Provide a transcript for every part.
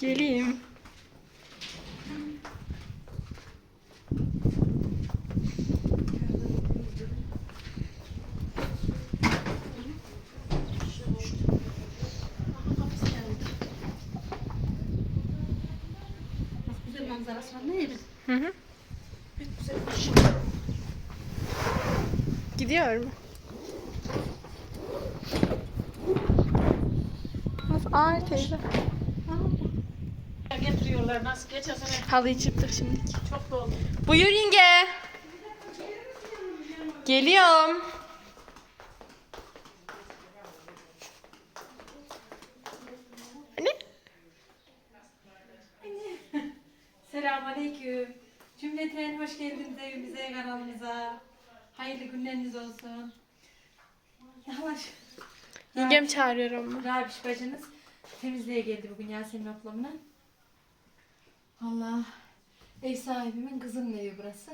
Geleyim. Manzarası var. Ne yerim? Hı hı. Pek güzel bir şey. Gidiyor mu? Nasıl ağır teyze? Getiriyorlar nasıl geçen sene Halıyı çıktık şimdi. çok doldu. Buyur yenge. Geliyorum. Ne? Selamünaleyküm. Cümleten hoş geldiniz evimize, kanalımıza. Hayırlı günleriniz olsun. Yavaş. Yengem çağırıyor ama. Rabiş bacınız temizliğe geldi bugün Yasemin ablamla. Allah. Ev sahibimin kızının evi burası.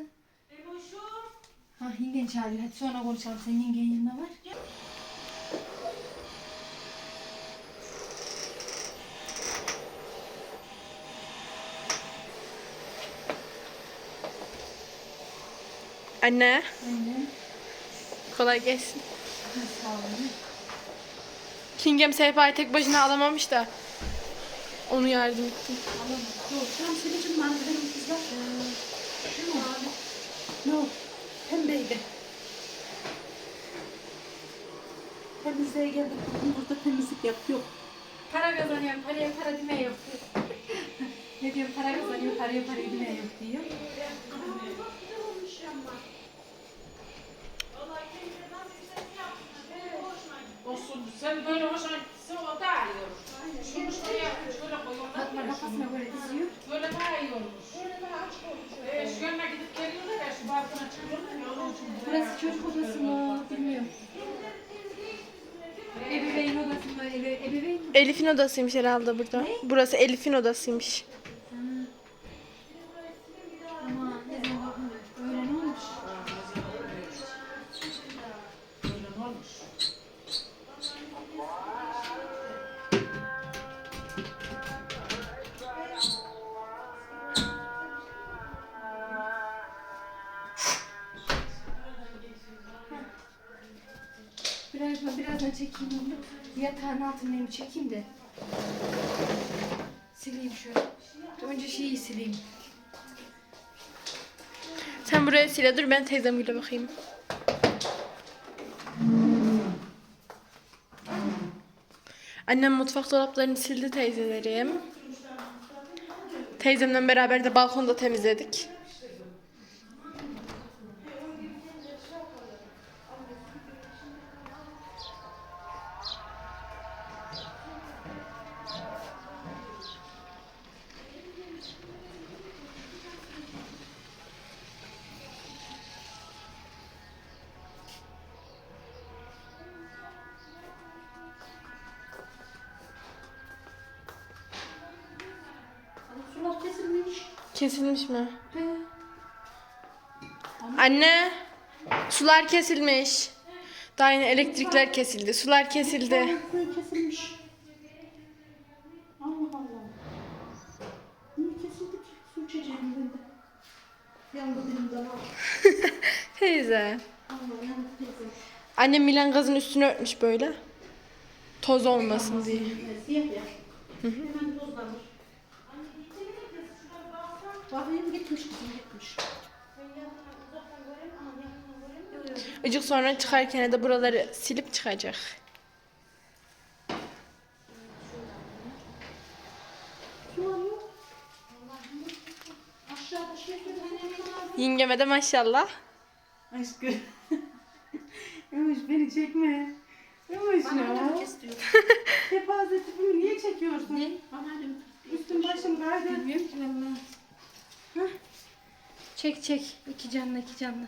Ha yengen çağırıyor. Hadi sonra konuşalım. Senin yengen yanında var. Anne. Aynen. Kolay gelsin. Sağ olun. Yengem sehpayı tek başına alamamış da. Onu yardım ettim. Yok. Tam Selin'cim manzaranın kızlar. Ne o? Ne o? Pembeydi. Temizliğe geldik. Bugün burada temizlik yap. Yok. Para kazanıyorum. Paraya para demeye yok. ne diyorum? Para kazanıyorum. Paraya para demeye yok diyor. Olsun. Sen böyle hoşuna gitsin o iyi olur. Şunu şuraya şöyle koyuyorlar. Kafasına böyle diziyor. Böyle daha iyi olmuş. Ee, şu yanına gidip geliyorlar ya şu balkona çıkıyorlar ya onun için. Burası çocuk odası mı? Bilmiyorum. Ebeveyn odası mı? Ebe, ebeveyn? Elif'in odasıymış herhalde burada. Burası Elif'in odasıymış. Sen buraya sil dur ben teyzemle bakayım. Annem mutfak dolaplarını sildi teyzelerim. Teyzemle beraber de balkonda temizledik. Kesilmiş. Mi? Anne, sular kesilmiş. Daha yeni elektrikler kesildi. Sular kesildi. Suyu kesilmiş. Allah Allah. Niye kesildi ki? Su içeceğim ben de. Yandı dilim damar. Teyze. Allah yandı teyze. Annem Milan gazın üstünü örtmüş böyle. Toz olmasın diye. Siyah ya. Hemen tozlanır. Bakayım gitmiş kızım gitmiş. Icık sonra çıkarken de buraları silip çıkacak. Yengeme de maşallah. Aşkım. Yumuş beni çekme. Yumuş ya. Kepaze tipimi niye çekiyorsun? Ne? Üstüm başım kaydı. Bilmiyorum ki valla. Çek çek. İki canlı iki canlı.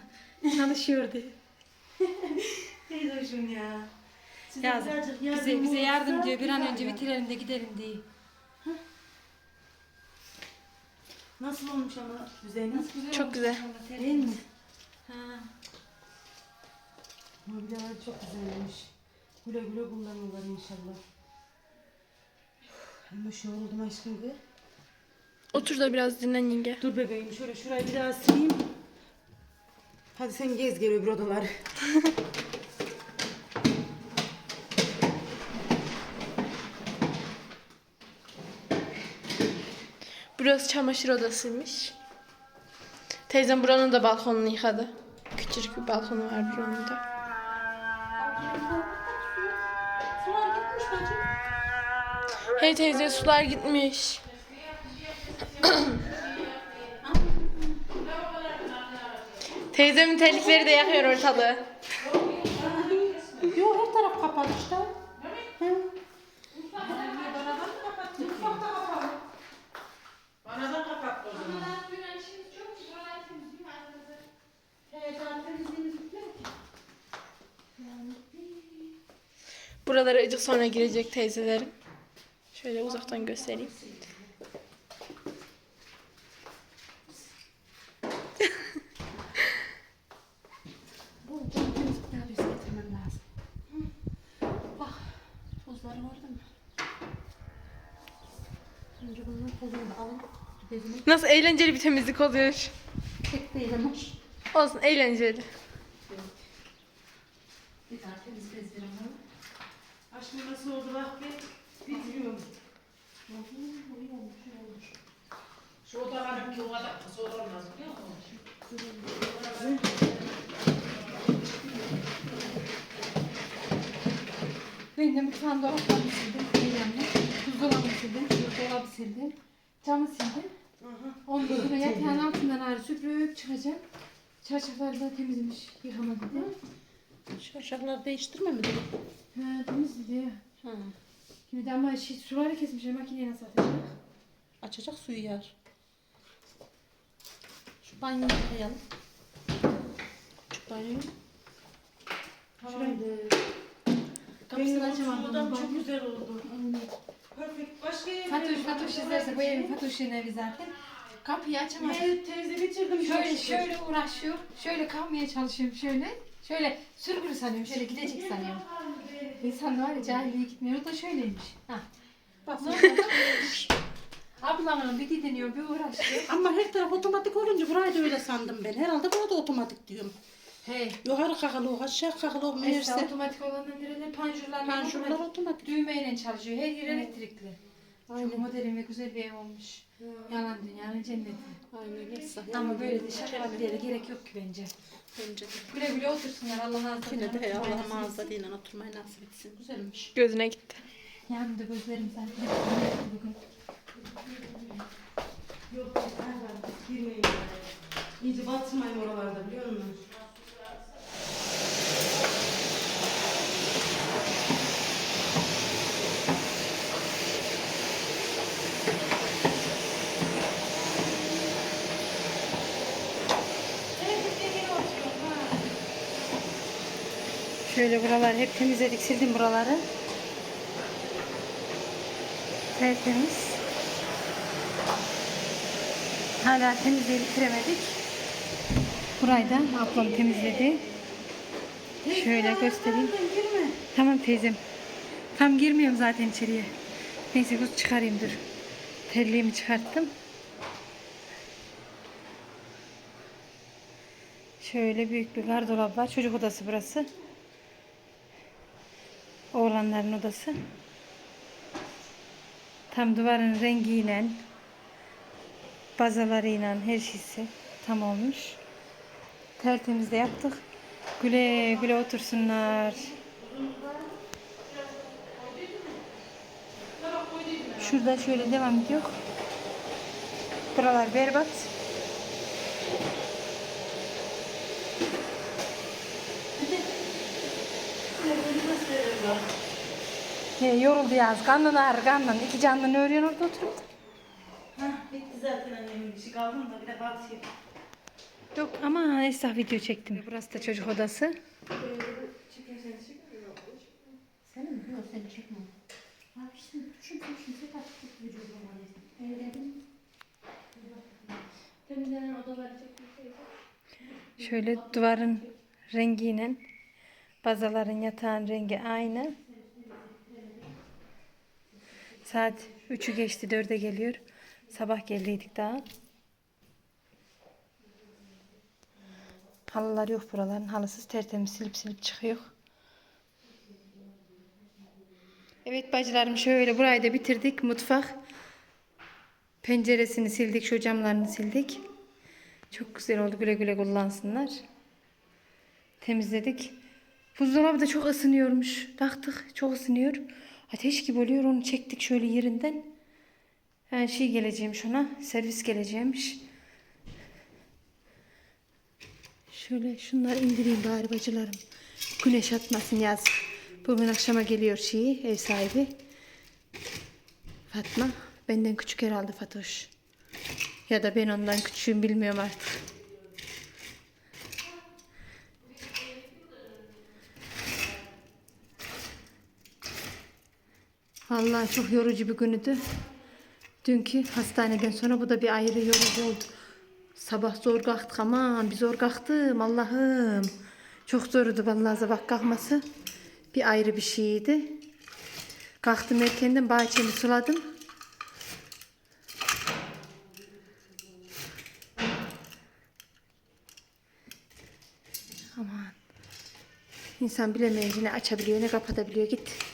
Çalışıyordu. Teyze hoşum ya. Ya, bize, bize yardım diyor. Bir an önce bitirelim de gidelim diye. Nasıl olmuş ama düzeni? Çok güzel. Değil mi? Ha. Mobilyalar çok güzelmiş. Güle güle kullanırlar inşallah. Ama şey oldum aşkım be. Otur da biraz dinlen yenge. Dur bebeğim şöyle şurayı bir daha sileyim. Hadi sen gez gel öbür odaları. Burası çamaşır odasıymış. Teyzem buranın da balkonunu yıkadı. Küçücük bir balkonu var buranın da. Hey teyze sular gitmiş. Teyzemin terlikleri de yakıyor ortalığı. Yok her taraf kapalı işte. Buralara acık sonra girecek teyzelerim. Şöyle uzaktan göstereyim. Bu cam temizlik daha bir getirmem lazım. Bak tozlarım orada mı? Önce bunun tozunu da alın. Bezini Nasıl eğlenceli bir temizlik oluyor. tek değil ama. Olsun eğlenceli. Bir daha temiz bez verin bana. Aşkım nasıl oldu bak bir bitiriyorum. Şu odaların ki o kadar kısa olmaz biliyor musun? Ben de mutfağın dolaplarını sildim. Eylemle. Buzdolabını sildim. Şu dolabı sildim. Camı sildim. Ondan sonra yatağın altından ağrı süpürüp çıkacağım. Çarşafları da temizmiş. Yıkama dedi. Şu aşağıları değiştirme mi dedim? Ha temiz dedi. Ha. Şimdi de ama şey, suları kesmişler. Makineye nasıl atacak? Açacak suyu yar. Şu banyoyu yıkayalım. Şu banyoyu. Şurayı Kapısını Benim açamadım. odam çok güzel oldu. Perfect. Başka yere Fatoş, Fatoş izlerse bu evin Fatoş'un evi zaten. Kapıyı açamaz. Evet teyze bitirdim. Şöyle şöyle uğraşıyor. Şöyle kalmaya çalışıyorum şöyle. Şöyle sürgülü sanıyorum. Şöyle gidecek sanıyorum. İnsan var ya cahilliğe gitmiyor. O da şöyleymiş. Ha. Bak, Ablamın bir didiniyor bir uğraşıyor. Ama her taraf otomatik olunca burayı da öyle sandım ben. Herhalde burada otomatik diyorum. Hey. Yukarı kakılı, aşağı kakılı, Mesela meğerse otomatik olanlar nereler? Panjurlar. panjurlar otomatik. otomatik. Düğmeyle çalışıyor. Her yer elektrikli. Çok Aynen. modern ve güzel bir ev olmuş. Yalan dünyanın cenneti. Aynen neyse. Ama böyle de şakalar gerek yok ki bence. Bence de. Güle güle otursunlar Allah'a emanet Yine de hey. Allah'ım ağızlarıyla oturmayı nasip etsin. Güzelmiş. Gözüne gitti. Yarın da gözlerim zaten. Bugün. Yok, girmeyin yani. İyice batmayın oralarda biliyor musun? Şöyle buralar hep temizledik, sildim buraları. Tertemiz. Hala temizliği bitiremedik. Burayı da ablam temizledi. Şöyle göstereyim. Tamam teyzem. Tam girmiyorum zaten içeriye. Neyse kız çıkarayım dur. Terliğimi çıkarttım. Şöyle büyük bir gardırop var. Çocuk odası burası. Oğlanların odası. Tam duvarın rengiyle bazalarıyla her şeysi tam olmuş. Tertemiz de yaptık. Güle güle otursunlar. Şurada şöyle devam ediyor. Buralar berbat. He, yoruldu yaz. Karnın ağrı karnın. İki canlı örüyorsun orada oturup? Hah bitti zaten annemin işi kaldı mı da bir de batıyor. Yok ama esnaf video çektim. Burası da çocuk odası. Senin mi? Yok seni çekme. Abi şimdi düşün düşün sen artık vücudum Şöyle duvarın rengiyle bazaların yatağın rengi aynı. Saat 3'ü geçti 4'e geliyor. Sabah geldiydik daha. Halılar yok buraların. Halısız tertemiz silip silip çıkıyor. Evet bacılarım şöyle burayı da bitirdik. Mutfak. Penceresini sildik. Şu camlarını sildik. Çok güzel oldu. Güle güle kullansınlar. Temizledik. Buzdolabı da çok ısınıyormuş. Baktık çok ısınıyor. Ateş gibi oluyor. Onu çektik şöyle yerinden. Yani şey geleceğim şuna. Servis geleceğimiş. Şöyle şunları indireyim bari bacılarım. Güneş atmasın yaz. Bugün akşama geliyor şeyi ev sahibi. Fatma. Benden küçük herhalde Fatoş. Ya da ben ondan küçüğüm bilmiyorum artık. Vallahi çok yorucu bir günüdü. Dünkü hastaneden sonra bu da bir ayrı yorucu oldu. Sabah zor kalktık aman bir zor kalktım Allah'ım. Çok zordu vallahi sabah kalkması. Bir ayrı bir şeydi. Kalktım erkenden bahçemi suladım. Aman. İnsan bilemeyince ne açabiliyor ne kapatabiliyor git.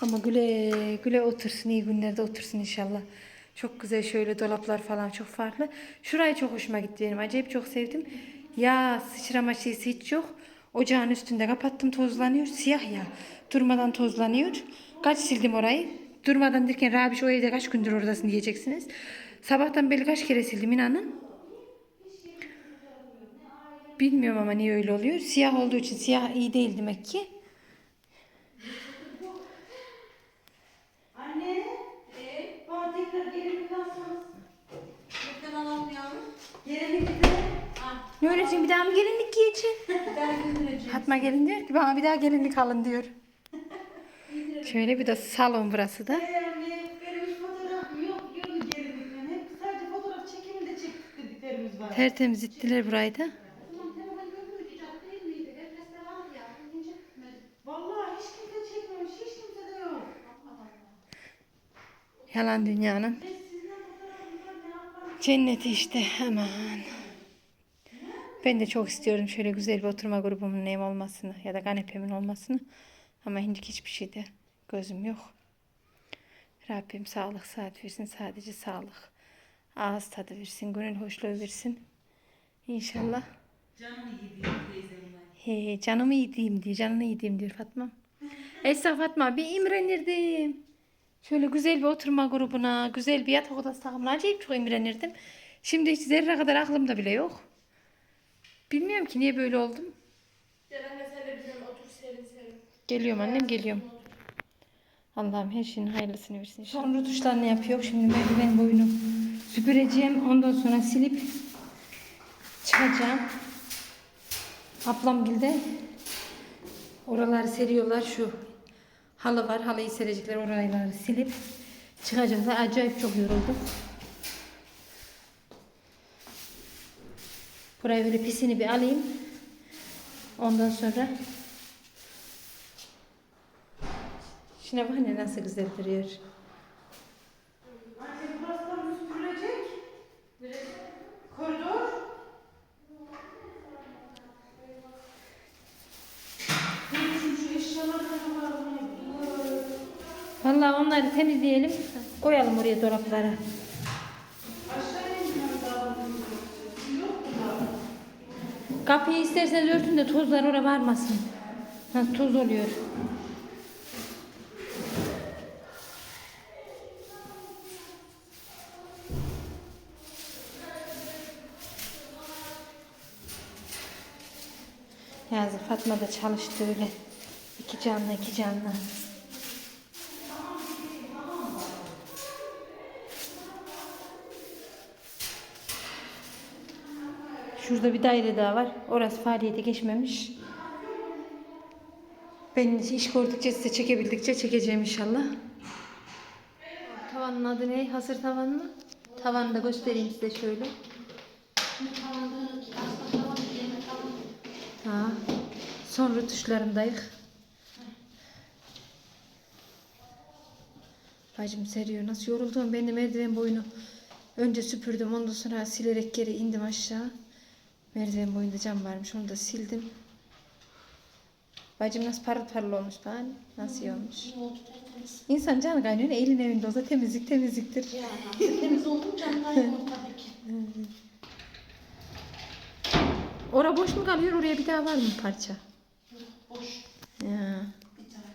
Ama güle güle otursun iyi günlerde otursun inşallah. Çok güzel şöyle dolaplar falan çok farklı. Şurayı çok hoşuma gitti benim. Acayip çok sevdim. Ya sıçrama şeysi hiç yok. Ocağın üstünde kapattım tozlanıyor. Siyah ya. Durmadan tozlanıyor. Kaç sildim orayı. Durmadan derken Rabiş o evde kaç gündür oradasın diyeceksiniz. Sabahtan beri kaç kere sildim inanın. Bilmiyorum ama niye öyle oluyor. Siyah olduğu için siyah iyi değil demek ki. Anne. Bana tekrar gelinlik alsanız. Lütfen alalım yavrum. Gelinlik de. Öğreteceğim bir daha mı gelinlik giyeceğim? Fatma gelin diyor ki bana bir daha gelinlik alın diyor. Şöyle bir de salon burası da. Tertemiz ittiler burayı da. Yalan dünyanın. Cenneti işte aman. Ben de çok istiyorum şöyle güzel bir oturma grubumun ev olmasını ya da kanepemin olmasını. Ama şimdi hiçbir şeyde gözüm yok. Rabbim sağlık saat versin sadece sağlık. Ağız tadı versin, gönül hoşluğu versin. İnşallah. Canımı yediğim. He, canımı yediğim diyor, canını yediğim diyor Fatma. Esra Fatma bir imrenirdim. Şöyle güzel bir oturma grubuna, güzel bir yatak odası takımına acayip çok imrenirdim. Şimdi hiç zerre kadar aklımda bile yok. Bilmiyorum ki niye böyle oldum. Ceren sen de bizim otur serin serin. Geliyorum annem geliyorum. Allah'ım her şeyin hayırlısını versin. Son rutuşlarını yapıyor. Şimdi merdiven boyunu süpüreceğim. Ondan sonra silip çıkacağım. Ablam de oraları seriyorlar. Şu halı var. Halıyı serecekler. Oraları silip çıkacaklar. Acayip çok yoruldum. Burayı böyle pisini bir alayım. Ondan sonra Şuna bak ne nasıl güzel duruyor. Anne burası da süpürülecek? Koridor. Vallahi onları temizleyelim. Koyalım oraya dolaplara. Kapıyı isterseniz örtün de tozlar oraya varmasın. Ha, toz oluyor. Yazık Fatma da çalıştı öyle. İki canlı iki canlı. Şurada bir daire daha var. Orası faaliyete geçmemiş. Ben iş gördükçe size çekebildikçe çekeceğim inşallah. Tavanın adı ne? Hasır tavan mı? Tavanı da göstereyim size şöyle. Ha. Son rötuşlarımdayız. Bacım seriyor. Nasıl yoruldum. Ben de merdiven boyunu önce süpürdüm. Ondan sonra silerek geri indim aşağı. Merdiven boyunda cam varmış. Onu da sildim. Bacım nasıl parıl parıl olmuş bana. Nasıl iyi olmuş. İnsan canı kaynıyor. Elin evinde olsa temizlik temizliktir. Temiz oldu mu canım aynı tabii ki. Ora boş mu kalıyor? Oraya bir daha var mı parça? Boş Ya. bir tane.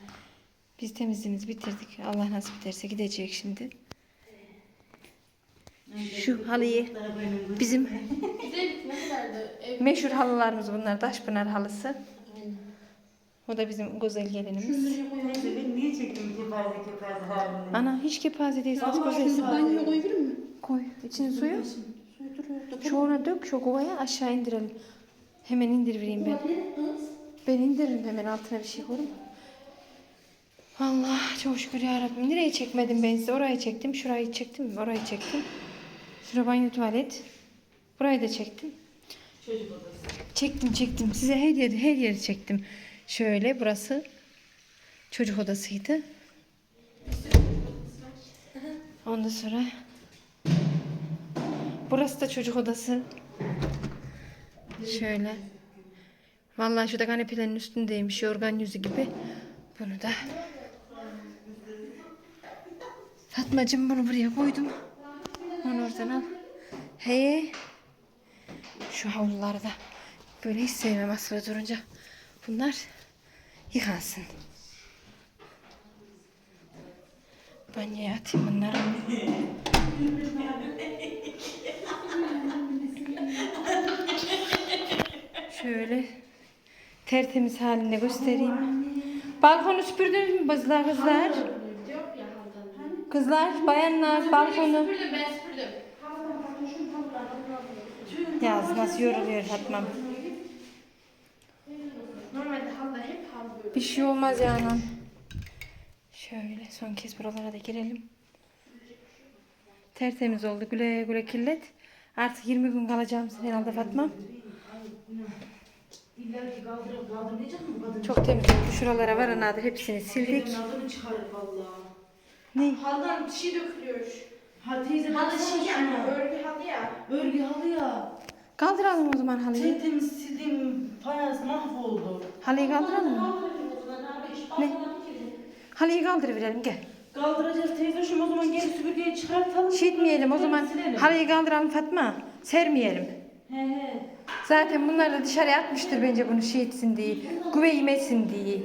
Biz temizliğimizi bitirdik. Allah nasip ederse gidecek şimdi. Şu halıyı bizim meşhur halılarımız bunlar. Taşpınar halısı. O da bizim güzel gelinimiz. Ben niye çektim kepaze kepaze halini? Ana hiç kepaze değilsin. Şimdi güzelsin. banyoya koyabilir mi? Koy. içine suyu. Suyu duruyor. Çoğuna dök. Şu kovaya aşağı indirelim. Hemen indirvereyim ben. Ben indiririm hemen altına bir şey koyayım. Allah çok şükür ya Rabbim. Nereye çekmedim ben size? Orayı çektim. Şurayı çektim. Orayı çektim. Şura banyo tuvalet. Burayı da çektim. Çektim çektim. Size her yeri her yeri çektim. Şöyle burası çocuk odasıydı. Ondan sonra burası da çocuk odası. Şöyle. Vallahi şu da kanepelerin üstündeymiş yorgan yüzü gibi. Bunu da Fatmacığım bunu buraya koydum. Onu oradan al. He. Şu havluları da böyle hiç sevmem asılı durunca. Bunlar yıkansın. Banyoya atayım bunları. Şöyle tertemiz halinde göstereyim. Balkonu süpürdünüz mü kızlar kızlar? Kızlar, bayanlar balkonu. Süpürdüm ben süpürdüm. Yaz nasıl yoruluyor Fatma'm. Normalde halda hep hal böyle. Bir şey olmaz yani. Şöyle son kez buralara da girelim. Tertemiz oldu. Güle güle kirlet. Artık 20 gün kalacağım herhalde kadın? Çok temiz oldu. Şuralara varanadır hepsini sildik. Ne? Haldan bir şey dökülüyor. Ha teyze Halı şey yani örgü halı ya. Örgü halı ya. Kaldıralım o zaman halıyı. Tertemiz sildiğim fayans mahvoldu. Halıyı kaldıralım mı? Ne? Halıyı kaldırıverelim gel. Kaldıracağız teyze şu o zaman geri süpürgeyi çıkartalım. Etmeyelim o zaman Silelim. halıyı kaldıralım Fatma. Sermeyelim. He he. Zaten bunlar da dışarıya atmıştır bence bunu şey etsin diye. Güve yemesin diye.